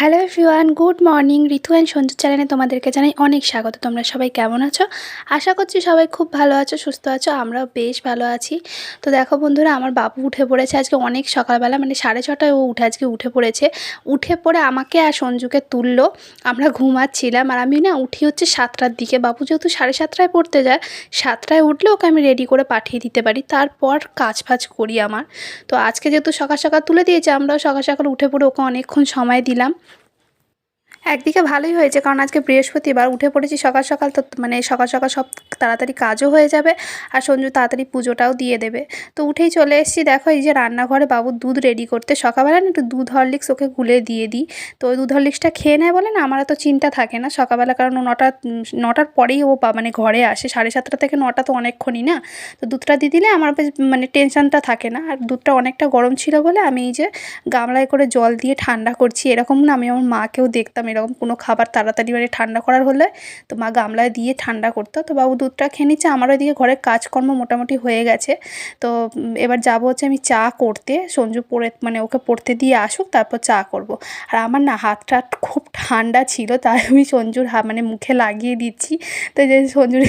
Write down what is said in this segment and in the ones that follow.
Hello everyone good morning Ritu and Sanju চ্যানেলে তোমাদেরকে জানাই অনেক স্বাগত। তোমরা সবাই কেমন আছো? আশা করছি সবাই খুব ভালো আছো, সুস্থ আছো, আমরাও বেশ ভালো আছি। তো দেখো বন্ধুরা, আমার বাবু উঠে পড়েছে আজকে অনেক সকালবেলা মানে সাড়ে ছটায় ও উঠে আজকে উঠে পড়েছে। উঠে পড়ে আমাকে আর সঞ্জুকে তুললো, আমরা ঘুমাচ্ছিলাম। আর আমি না উঠি হচ্ছে সাতটার দিকে। বাবু যেহেতু সাড়ে সাতটায় পড়তে যায়, সাতটায় উঠলে ওকে আমি রেডি করে পাঠিয়ে দিতে পারি। তারপর কাজ ফাজ করি আমার। তো আজকে যেহেতু সকাল সকাল তুলে দিয়েছে, আমরাও সকাল সকাল উঠে পড়ে ওকে অনেকক্ষণ সময় দিলাম। একদিকে ভালোই হয়েছে, কারণ আজকে বৃহস্পতিবার উঠে পড়েছি সকাল সকাল, তো মানে সকাল সকাল সব তাড়াতাড়ি কাজও হয়ে যাবে আর সঞ্জু তাড়াতাড়ি পুজোটাও দিয়ে দেবে। তো উঠেই চলে এসেছি, দেখো এই যে রান্নাঘরে বাবুর দুধ রেডি করতে। সকালবেলা না একটু দুধ হরলিক্স ওকে গুলে দিয়ে দিই। তো ওই দুধ হরলিক্সটা খেয়ে নেয় বলে না, আমার তো চিন্তা থাকে না সকালবেলা, কারণ ও নটা, নটার পরেই ও মানে ঘরে আসে। সাড়ে সাতটা থেকে নটা তো অনেকক্ষণই না। তো দুধটা দিয়ে দিলে আমার মানে টেনশনটা থাকে না। আর দুধটা অনেকটা গরম ছিল বলে আমি এই যে গামলায় করে জল দিয়ে ঠান্ডা করছি, এরকম না আমি আমার মাকেও দেখতাম এরকম কোনো খাবার তাড়াতাড়ি মানে ঠান্ডা করার হলে তো মা গামলায় দিয়ে ঠান্ডা করতো। তো বাবু দুধটা খেয়ে নিচ্ছে আমার ওইদিকে ঘরের কাজকর্ম মোটামুটি হয়ে গেছে। তো এবার যাব হচ্ছে আমি চা করতে, সঞ্জু পড়ে মানে ওকে পড়তে দিয়ে আসুক, তারপর চা করব। আর আমার না হাতটা খুব ঠান্ডা ছিল, তাই আমি সঞ্জুর হা মানে মুখে লাগিয়ে দিচ্ছি। তো যে সঞ্জুর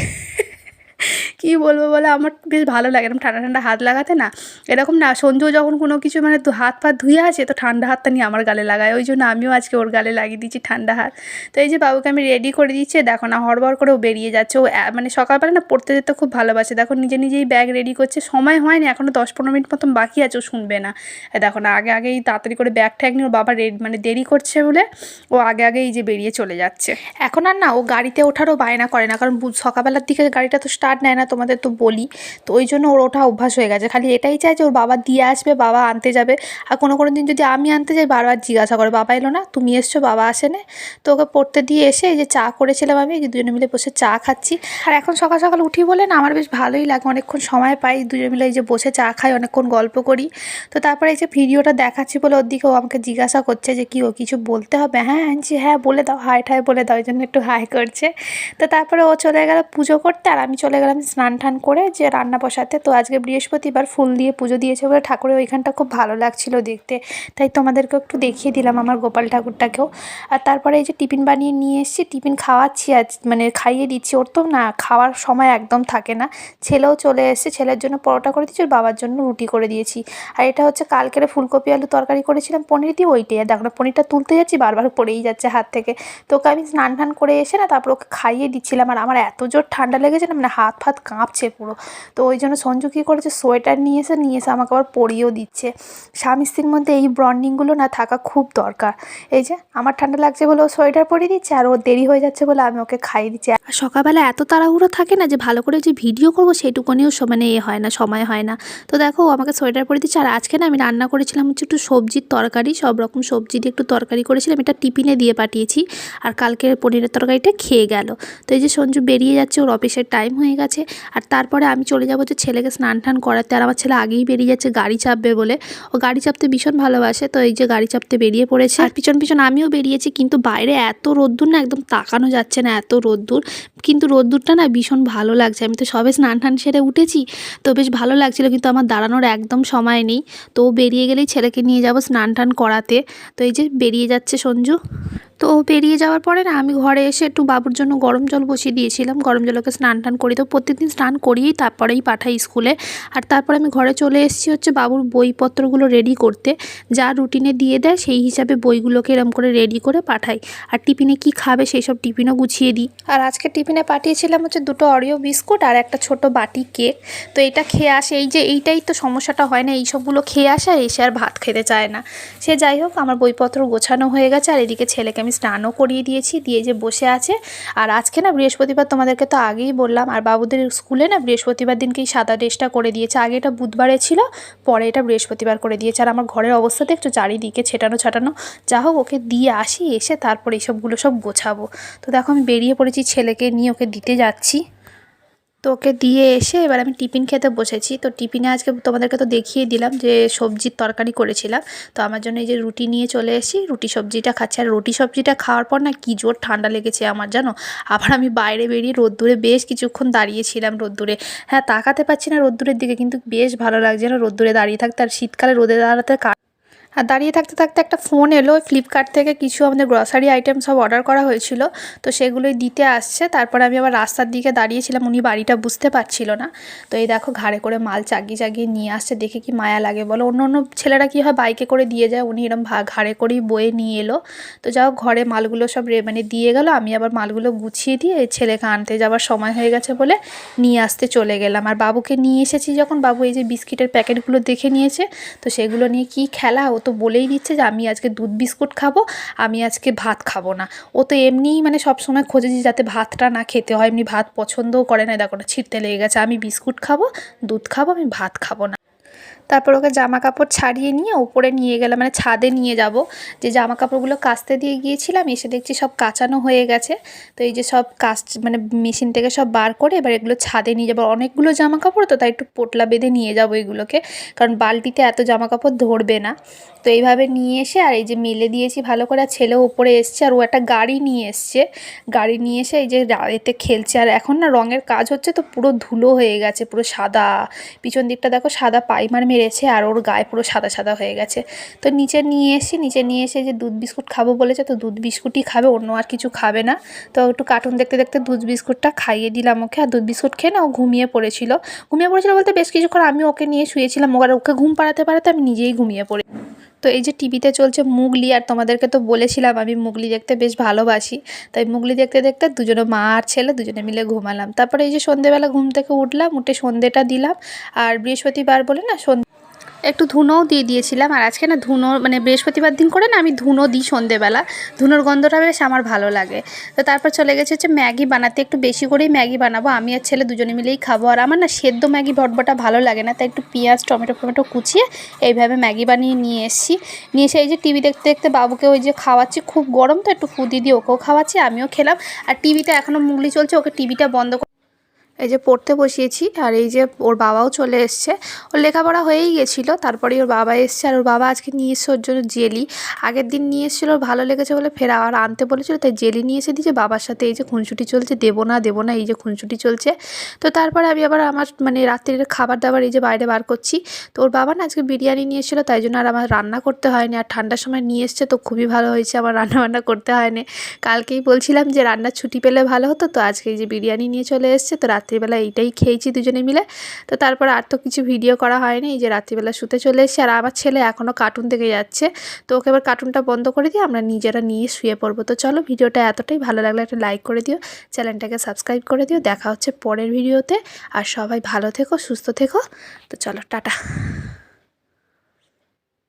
কী বলব বলে? আমার বেশ ভালো লাগে। এরকম ঠান্ডা ঠান্ডা হাত লাগাতে না, এরকম না, সঞ্জু যখন কোনো কিছু মানে হাত পা ধুয়ে আছে, তো ঠান্ডা হাতটা নিয়ে আমার গালে লাগায়। ওই জন্য আমিও আজকে ওর গালে লাগিয়ে দিচ্ছি ঠান্ডা হাত। তো এই যে বাবুকে আমি রেডি করে দিচ্ছি, দেখো না, হড়বড় করে ও বেরিয়ে যাচ্ছে। ও মানে সকালবেলা না পড়তে যেতে খুব ভালোবাসে। দেখো নিজে নিজেই ব্যাগ রেডি করছে। সময় হয়নি এখনও দশ পনেরো মিনিট মতন বাকি আছে, ও শুনবে না। দেখো না, আগে আগেই তাড়াতাড়ি করে ব্যাগ ট্যাগ নিয়ে ওর বাবা রেড মানে দেরি করছে বলে ও আগে আগে এই যে বেরিয়ে চলে যাচ্ছে। এখন আর না, ও গাড়িতে ওঠারও বায়না করে না। কারণ সকালবেলার দিকে গাড়িটা তো স্টার্ট নেয় না, তোমাদের তো বলি। তো ওই জন্য ওর ওঠা অভ্যাস হয়ে গেছে। খালি এটাই চাই যে ওর বাবা দিয়ে আসবে, বাবা আনতে যাবে। আর কোনো কোনো দিন যদি আমি আনতে যাই, বারবার জিজ্ঞাসা করে, বাবা এলো না? তুমি এসছো, বাবা আসে আসেনে তো ওকে পড়তে দিয়ে এসে এই যে চা করেছিলাম আমি দুজনে মিলে বসে চা খাচ্ছি। আর এখন সকাল সকাল উঠি বলে না, আমার বেশ ভালোই লাগে। অনেকক্ষণ সময় পাই, দুজনে মিলে এই যে বসে চা খাই, অনেকক্ষণ গল্প করি। তো তারপরে এই যে ভিডিওটা দেখাচ্ছি বলে ওর দিকে ও আমাকে জিজ্ঞাসা করছে যে, কি ও কিছু বলতে হবে? হ্যাঁ আনছি হ্যাঁ বলে দাও। হাই, ঠাই, বলে দাও। ওই জন্য একটু হাই করছে। তো তারপরে ও চলে গেল পুজো করতে, আর আমি চলে গেলাম স্নান টান করে যে রান্না বসাতে। তো আজকে বৃহস্পতিবার ফুল দিয়ে পুজো দিয়েছে বলে ঠাকুরের ওইখানটা খুব ভালো লাগছিল দেখতে। তাই তোমাদেরকে একটু দেখিয়ে দিলাম আমার গোপাল ঠাকুরটাকেও। আর তারপরে এই যে টিফিন বানিয়ে নিয়ে এসেছি, টিফিন খাওয়াচ্ছি আজ মানে খাইয়ে দিচ্ছি। ওর তো না, খাওয়ার সময় একদম থাকে না। ছেলেও চলে এসেছে, ছেলের জন্য পরোটা করে দিয়েছি, ওর বাবার জন্য রুটি করে দিয়েছি। আর এটা হচ্ছে কালকের ফুলকপি আলু তরকারি করেছিলাম, পনির দিয়ে ওইটাই। আর দেখো পনিরটা তুলতে যাচ্ছি, বারবার পড়েই যাচ্ছে হাত থেকে। তো ওকে আমি স্নান টান করে এসে না, তারপর ওকে খাইয়ে দিচ্ছিলাম। আর আমার এত জোর ঠান্ডা লেগেছে না মানে হাত ফাত কাঁপছে পুরো। তো ওই জন্য সঞ্জু কী করেছে? সোয়েটার নিয়ে এসে নিয়ে এসে আমাকে আবার পরিয়েও দিচ্ছে। স্বামী স্ত্রীর মধ্যে এই ব্রন্ডিংগুলো না থাকা খুব দরকার। এই যে, আমার ঠান্ডা লাগছে বলে ও সোয়েটার পরিয়ে দিচ্ছে আর ওর দেরি হয়ে যাচ্ছে বলে আমি ওকে খাইয়ে দিচ্ছি। আর সকালবেলা এত তাড়াহুড়ো থাকে না যে, ভালো করে যে ভিডিও করব সেইটুকুনিও স- মানে এ হয় না, সময় হয় না। তো দেখো, ও আমাকে সোয়েটার পরে দিচ্ছে। আর আজকে না আমি রান্না করেছিলাম হচ্ছে একটু সবজির তরকারি, সব রকম সবজি দিয়ে একটু তরকারি করেছিলাম। এটা টিফিনে দিয়ে পাঠিয়েছি। আর কালকে পনিরের তরকারিটা খেয়ে গেল। তো এই যে সঞ্জু বেরিয়ে যাচ্ছে, ওর অফিসের টাইম হয়ে গেছে। আর তারপরে আমি চলে যাব যে ছেলেকে স্নান টান করাতে। আর আমার ছেলে আগেই বেরিয়ে যাচ্ছে গাড়ি চাপবে বলে। ও গাড়ি চাপতে ভীষণ ভালোবাসে, তো এই যে গাড়ি চাপতে বেরিয়ে পড়েছে। আর পিছন পিছন আমিও বেরিয়েছি, কিন্তু বাইরে এত রোদ্দুর না, একদম তাকানো যাচ্ছে না এত রোদ্দুর। কিন্তু রোদ্দুরটা না ভীষণ ভালো লাগছে। আমি তো সবে স্নান টান সেরে উঠেছি, তো বেশ ভালো লাগছিল, কিন্তু আমার দাঁড়ানোর একদম সময় নেই। তো বেরিয়ে গেলেই ছেলেকে নিয়ে যাব স্নান টান করাতে। তো এই যে বেরিয়ে যাচ্ছে সঞ্জু। তো বেরিয়ে যাওয়ার পরে না আমি ঘরে এসে একটু বাবুর জন্য গরম জল বসিয়ে দিয়েছিলাম। গরম জলকে স্নান টান করি তো প্রত্যেকদিন স্নান করিয়েই তারপরেই পাঠাই স্কুলে। আর তারপরে আমি ঘরে চলে এসেছি হচ্ছে বাবুর বইপত্রগুলো রেডি করতে। যা রুটিনে দিয়ে দেয় সেই হিসাবে বইগুলোকে এরম করে রেডি করে পাঠাই। আর টিফিনে কি খাবে সেই সব টিফিনও গুছিয়ে দিই। আর আজকে টিফিনে পাঠিয়েছিলাম হচ্ছে দুটো অরিও বিস্কুট আর একটা ছোট বাটি কেক তো এটা খেয়ে আসে। এই যে এইটাই তো সমস্যাটা হয় না। এই সবগুলো খেয়ে আসে আর এসে আর ভাত খেতে চায় না। সে যাই হোক, আমার বইপত্র গোছানো হয়ে গেছে আর এদিকে ছেলেকে স্নানও করিয়ে দিয়েছি, দিয়ে যে বসে আছে। আর আজকে না বৃহস্পতিবার তোমাদেরকে তো আগেই বললাম, আর বাবুদের স্কুলে না বৃহস্পতিবার দিনকেই সাদা ড্রেসটা করে দিয়েছে। আগে এটা বুধবারে ছিল, পরে এটা বৃহস্পতিবার করে দিয়েছে। আর আমার ঘরের অবস্থা দেখছ চারিদিকে ছেটানো ছাটানো। যা হোক, ওকে দিয়ে আসি, এসে তারপরে এইসবগুলো সব গোছাবো। তো দেখো আমি বেরিয়ে পড়েছি ছেলেকে নিয়ে ওকে দিতে যাচ্ছি। তো ওকে দিয়ে এসে এবার আমি টিফিন খেতে বসেছি। তো টিফিনে আজকে তোমাদেরকে তো দেখিয়ে দিলাম যে সবজির তরকারি করেছিলাম। তো আমার জন্য এই যে রুটি নিয়ে চলে এসেছি। রুটি সবজিটা খাচ্ছি। আর রুটি সবজিটা খাওয়ার পর না কী জোর ঠান্ডা লেগেছে আমার, জানো? আবার আমি বাইরে বেরিয়ে রোদ্দুরে বেশ কিছুক্ষণ দাঁড়িয়েছিলাম রোদ্দুরে। হ্যাঁ তাকাতে পারছি না রোদ্দুরের দিকে, কিন্তু বেশ ভালো লাগছে না রোদ্দুরে দাঁড়িয়ে থাকতে। আর শীতকালে রোদে দাঁড়াতে আর দাঁড়িয়ে থাকতে থাকতে একটা ফোন এলো ফ্লিপকার্ট থেকে কিছু আমাদের গ্রসারি আইটেম সব অর্ডার করা হয়েছিল। তো সেগুলোই দিতে আসছে। তারপর আমি আবার রাস্তার দিকে দাঁড়িয়েছিলাম, উনি বাড়িটা বুঝতে পারছিল না। তো এই দেখো ঘাড়ে করে মাল চাগিয়ে চাগিয়ে নিয়ে আসছে, দেখে কি মায়া লাগে বলো। অন্য অন্য ছেলেরা কী হয় বাইকে করে দিয়ে যায়, উনি এরম ঘাড়ে করেই বয়ে নিয়ে এলো। তো যাও ঘরে মালগুলো সব মানে দিয়ে গেল। আমি আবার মালগুলো গুছিয়ে দিয়ে ছেলেকে আনতে যাওয়ার সময় হয়ে গেছে বলে নিয়ে আসতে চলে গেলাম। আর বাবুকে নিয়ে এসেছি যখন, বাবু এই যে বিস্কিটের প্যাকেটগুলো দেখে নিয়েছে। তো সেগুলো নিয়ে কি খেলা? ও বলেই দিচ্ছে যে আমি আজকে দুধ বিস্কুট খাব, আমি আজকে ভাত খাব না। ও তো এমনিই মানে সবসময় খোঁজে যে যাতে ভাতটা না খেতে হয়, এমনি ভাত পছন্দও করে না, দেখো না, ছিটতে লেগে গেছে, আমি বিস্কুট খাব, দুধ খাব, আমি ভাত খাব না। তারপর ওকে জামা কাপড় ছাড়িয়ে নিয়ে ওপরে নিয়ে গেলাম মানে ছাদে নিয়ে যাব। যে জামা কাপড়গুলো কাচতে দিয়ে গিয়েছিলাম, এসে দেখছি সব কাচানো হয়ে গেছে। তো এই যে সব কাচ মানে মেশিন থেকে সব বার করে এবার এগুলো ছাদে নিয়ে যাব। অনেকগুলো জামা কাপড় তো, তাই একটু পোটলা বেঁধে নিয়ে যাব এগুলোকে, কারণ বালতিতে এত জামা কাপড় ধরবে না। তো এইভাবে নিয়ে এসে, আর এই যে মেলে দিয়েছি ভালো করে, আর ছেলে ওপরে এসছে, আর ও একটা গাড়ি নিয়ে এসছে। গাড়ি নিয়ে এসে এই যে এতে খেলছে, আর এখন না রঙের কাজ হচ্ছে তো পুরো ধুলো হয়ে গেছে, পুরো সাদা। পিছন দিকটা দেখো সাদা পাইমার মেরেছে আর ওর গায়ে পুরো সাদা সাদা হয়ে গেছে। তো নিচে নিয়ে এসে, নিচে নিয়ে এসে যে দুধ বিস্কুট খাব বলেছে, তো দুধ বিস্কুটই খাবে, অন্য আর কিছু খাবে না। তো একটু কার্টুন দেখতে দেখতে দুধ বিস্কুটটা খাইয়ে দিলাম ওকে। আর দুধ বিস্কুট খেয়ে না ও ঘুমিয়ে পড়েছিল। ঘুমিয়ে পড়েছিল বলতে বেশ কিছুক্ষণ আমি ওকে নিয়ে শুয়েছিলাম। ওকে ওকে ঘুম পাড়াতে পাড়াতে আমি নিজেই ঘুমিয়ে পড়ি তো এই যে টিভিতে চলছে মুগলি, আর তোমাদেরকে তো বলেছিলাম, আমি মুগলি দেখতে বেশ ভালোবাসি। তাই মুগলি দেখতে দেখতে দুজনে মা আর ছেলে দুজনে মিলে ঘুমালাম। তারপরে এই যে সন্ধেবেলা ঘুম থেকে উঠলাম, উঠে সন্ধেটা দিলাম, আর বৃহস্পতিবার বলে না সন্ধে একটু ধুনোও দিয়ে দিয়েছিলাম। আর আজকে না ধুনো মানে বৃহস্পতিবার দিন করে না আমি ধুনো দিই সন্ধেবেলা। ধুনোর গন্ধটা বেশ আমার ভালো লাগে। তো তারপর চলে গেছে হচ্ছে ম্যাগি বানাতে। একটু বেশি করেই ম্যাগি বানাবো। আমি আর ছেলে দুজনে মিলেই খাব। আর আমার না সেদ্ধ ম্যাগি ভটভটা ভালো লাগে না। তাই একটু পেঁয়াজ, টমেটো টমেটো কুচিয়ে এইভাবে ম্যাগি বানিয়ে নিয়ে এসেছি। নিয়ে এসে এই যে টিভি দেখতে দেখতে বাবুকে ওই যে খাওয়াচ্ছি। খুব গরম তো, একটু ফুদি দিয়ে ওকেও খাওয়াচ্ছি, আমিও খেলাম। আর টিভিতে এখনও মুগলি চলছে, ওকে টিভিটা বন্ধ এই যে পড়তে বসিয়েছি আর এই যে ওর বাবাও চলে এসছে। ওর লেখাপড়া হয়েই গেছিল তারপরে ওর বাবা এসছে আর ওর বাবা আজকে নিয়ে এসছে ওর জন্য জেলি। আগের দিন নিয়ে এসেছিল, ওর ভালো লেগেছে বলে ফের আবার আনতে বলেছিল, তাই জেলি নিয়ে এসে দিয়েছে। বাবার সাথে এই যে খুনসুটি চলছে, দেবো না দেবো না, এই যে খুনসুটি চলছে। তো তারপরে আমি আবার আমার মানে রাত্রির খাবার দাবার এই যে বাইরে বার করছি। তো ওর বাবা না আজকে বিরিয়ানি নিয়ে এসেছিল, তাই জন্য আর আমার রান্না করতে হয়নি। আর ঠান্ডার সময় নিয়ে এসছে তো খুবই ভালো হয়েছে, আমার রান্না বান্না করতে হয়নি। কালকেই বলছিলাম যে রান্নার ছুটি পেলে ভালো হতো, তো আজকে এই যে বিরিয়ানি নিয়ে চলে এসছে, তো রাত্রিবেলা এইটাই খেয়েছি দুজনে মিলে। তো তারপর আর তো কিছু ভিডিও করা হয়নি যে রাত্রিবেলা শুতে চলে এসেছে। আর আমার ছেলে এখনও কার্টুন দেখে যাচ্ছে। তো ওকে এবার কার্টুনটা বন্ধ করে দিয়ে আমরা নিজেরা নিয়ে শুয়ে পড়ব। তো চলো ভিডিওটা এতটাই ভালো লাগলে একটা লাইক করে দিও। চ্যানেলটাকে সাবস্ক্রাইব করে দিও। দেখা হচ্ছে পরের ভিডিওতে আর সবাই ভালো থেকো, সুস্থ থেকো। তো চলো, টাটা।